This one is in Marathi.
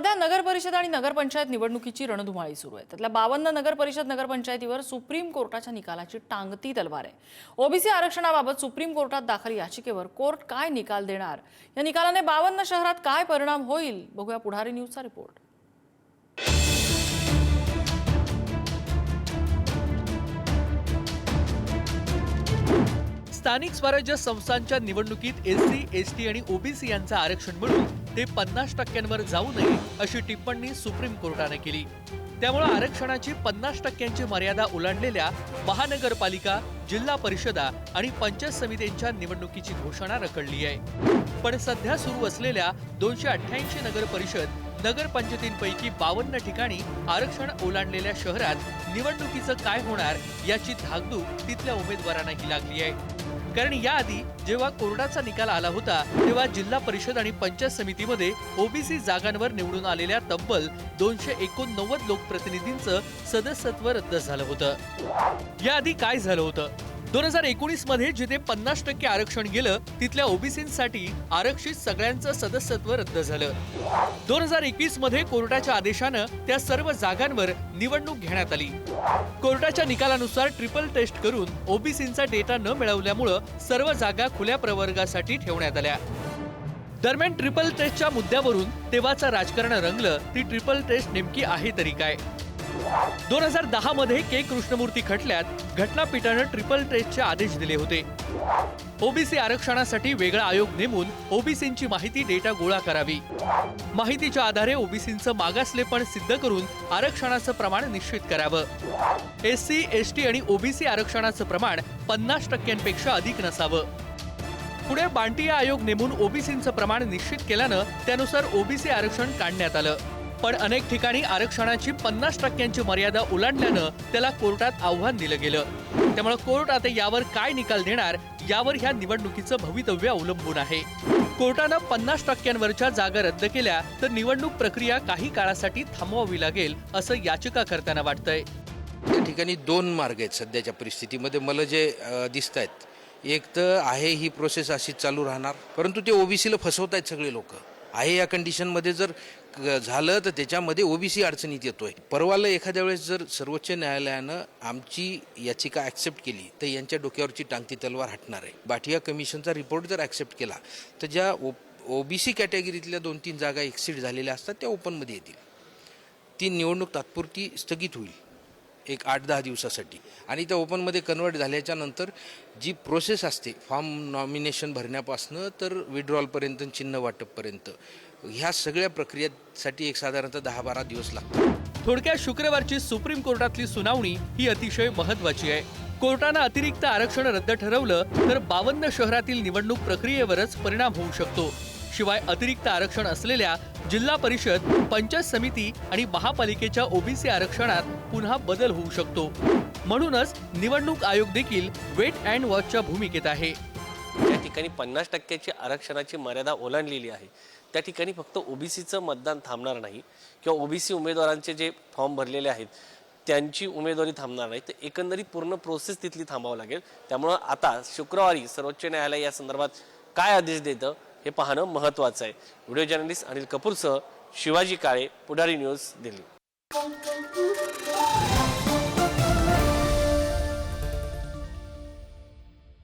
सध्या नगर परिषद आणि नगरपंचायत निवडणुकीची रणधुमाळी सुरू आहे. त्यातल्या बावन्न नगर परिषद नगरपंचायतीवर सुप्रीम कोर्टाच्या निकालाची टांगती तलवार आहे. ओबीसी आरक्षणाबाबत सुप्रीम कोर्टात दाखल याचिकेवर कोर्ट काय निकाल देणार? या निकालाने बावन्न शहरात काय परिणाम होईल? बघूया पुढारी न्यूजचा रिपोर्ट. स्थानिक स्वराज्य संस्थांच्या निवडणुकीत एससी एसटी आणि ओबीसी यांचं आरक्षण मिळून ते पन्नास टक्क्यांवर जाऊ नये अशी टिप्पणी सुप्रीम कोर्टाने केली. त्यामुळे आरक्षणाची पन्नास टक्क्यांची मर्यादा ओलांडलेल्या महानगरपालिका जिल्हा परिषदा आणि पंचायत समित्यांच्या निवडणुकीची घोषणा रखडली आहे. पण सध्या सुरू असलेल्या दोनशे अठ्ठ्याऐंशी नगर परिषद नगरपंचायतींपैकी बावन्न ठिकाणी आरक्षण ओलांडलेल्या शहरात निवडणुकीचं काय होणार याची धाकधूक तिथल्या उमेदवारांनाही लागली आहे. कारण याआधी जेव्हा कोर्टाचा निकाल आला होता तेव्हा जिल्हा परिषद आणि पंचायत समितीमध्ये ओबीसी जागांवर निवडून आलेल्या तब्बल दोनशे एकोणनव्वद लोकप्रतिनिधींचं सदस्यत्व रद्द झालं होतं. याआधी काय झालं होतं? दोन हजार एकोणीसमध्ये जिथे पन्नास टक्के आरक्षण गेलं तिथल्या ओबीसीसाठी आरक्षित सगळ्यांचं सदस्यत्व रद्द झालं. दोन हजार एकवीसमध्ये कोर्टाच्या आदेशानं त्या सर्व जागांवर निवडणूक घेण्यात आली. कोर्टाच्या निकालानुसार ट्रिपल टेस्ट करून ओबीसीचा डेटा न मिळवल्यामुळं सर्व जागा खुल्या प्रवर्गासाठी ठेवण्यात आल्या. दरम्यान ट्रिपल टेस्टच्या मुद्द्यावरून तेव्हाचं राजकारण रंगलं ती ट्रिपल टेस्ट नेमकी आहे तरी काय? दोन हजार दहा मध्ये के. कृष्णमूर्ती खटल्यात घटनापीठानं ट्रिपल टेस्टचे आदेश दिले होते. ओबीसी आरक्षणासाठी वेगळा आयोग नेमून ओबीसींची माहिती डेटा गोळा करावी. माहितीच्या आधारे ओबीसींचं मागासलेपण सिद्ध करून आरक्षणाचं प्रमाण निश्चित करावं. एस सी एस टी आणि ओबीसी आरक्षणाचं प्रमाण पन्नास टक्क्यांपेक्षा अधिक नसावं. पुढे बांटिया आयोग नेमून ओबीसींचं प्रमाण निश्चित केल्यानं त्यानुसार ओबीसी आरक्षण काढण्यात आलं. पण अनेक ठिकाणी आरक्षणाची पन्नास टक्क्यांची मर्यादा ओलांडल्यानं त्याला कोर्टात आव्हान दिलं गेलं. त्यामुळे कोर्ट आता यावर काय निकाल देणार यावर ह्या निवडणुकीचं भवितव्य अवलंबून आहे. कोर्टानं पन्नास टक्क्यांवरच्या जागा रद्द केल्या तर निवडणूक प्रक्रिया काही काळासाठी थांबवावी लागेल असं याचिका करताना वाटतंय. त्या ठिकाणी दोन मार्ग आहेत सध्याच्या परिस्थितीमध्ये. मला जे दिसत आहेत एक तर आहे ही प्रोसेस अशीच चालू राहणार परंतु ते ओबीसीला फसवत आहेत सगळे लोक. आहे या कंडिशनमध्ये जर क- झालं तर त्याच्यामध्ये ओबीसी अडचणीत येतोय. परवाला एखाद्या वेळेस जर सर्वोच्च न्यायालयानं आमची याचिका ॲक्सेप्ट केली तर यांच्या डोक्यावरची टांगती तलवार हटणार आहे. बाटिया कमिशनचा रिपोर्ट जर ॲक्सेप्ट केला तर ज्या ओ ओबीसी कॅटेगरीतल्या दोन तीन जागा एक्सिट झालेल्या असतात त्या ओपनमध्ये येतील. ती निवडणूक तात्पुरती स्थगित होईल. एक आठ दहा दिवसासाठी. आणि त्या ओपनमध्ये कन्वर्ट झाल्याच्यानंतर जी प्रोसेस असते फॉर्म नॉमिनेशन भरण्यापासनं तर विड्रॉलपर्यंत चिन्ह वाटपपर्यंत ह्या सगळ्या प्रक्रियेसाठी एक साधारणतः दहा बारा दिवस लागतात. थोडक्यात शुक्रवारची सुप्रीम कोर्टातली सुनावणी ही अतिशय महत्वाची आहे. कोर्टानं अतिरिक्त आरक्षण रद्द ठरवलं तर बावन्न शहरातील निवडणूक प्रक्रियेवरच परिणाम होऊ शकतो. शिवाय अतिरिक्त आरक्षण असलेल्या जिल्हा परिषद पंचायत समिती आणि महापालिकेच्या ओबीसी आरक्षणात पुन्हा बदल होऊ शकतो. म्हणूनच निवडणूक आयोग देखील वेट अँड वॉचच्या भूमिकेत आहे. या ठिकाणी पन्नास टक्क्याची आरक्षणाची मर्यादा ओलांडलेली आहे. त्या ठिकाणी फक्त ओबीसीचं मतदान थांबणार नाही किंवा ओबीसी उमेदवारांचे जे फॉर्म भरलेले आहेत त्यांची उमेदवारी थांबणार नाही. तर एकंदरीत पूर्ण प्रोसेस तिथली थांबावं लागेल. त्यामुळं आता शुक्रवारी सर्वोच्च न्यायालय या संदर्भात काय आदेश देतं हे पाहणं महत्वाचं आहे. व्हिडिओ जर्नलिस्ट अनिल कपूरसह शिवाजी काळे पुढारी न्यूज दिल्ली.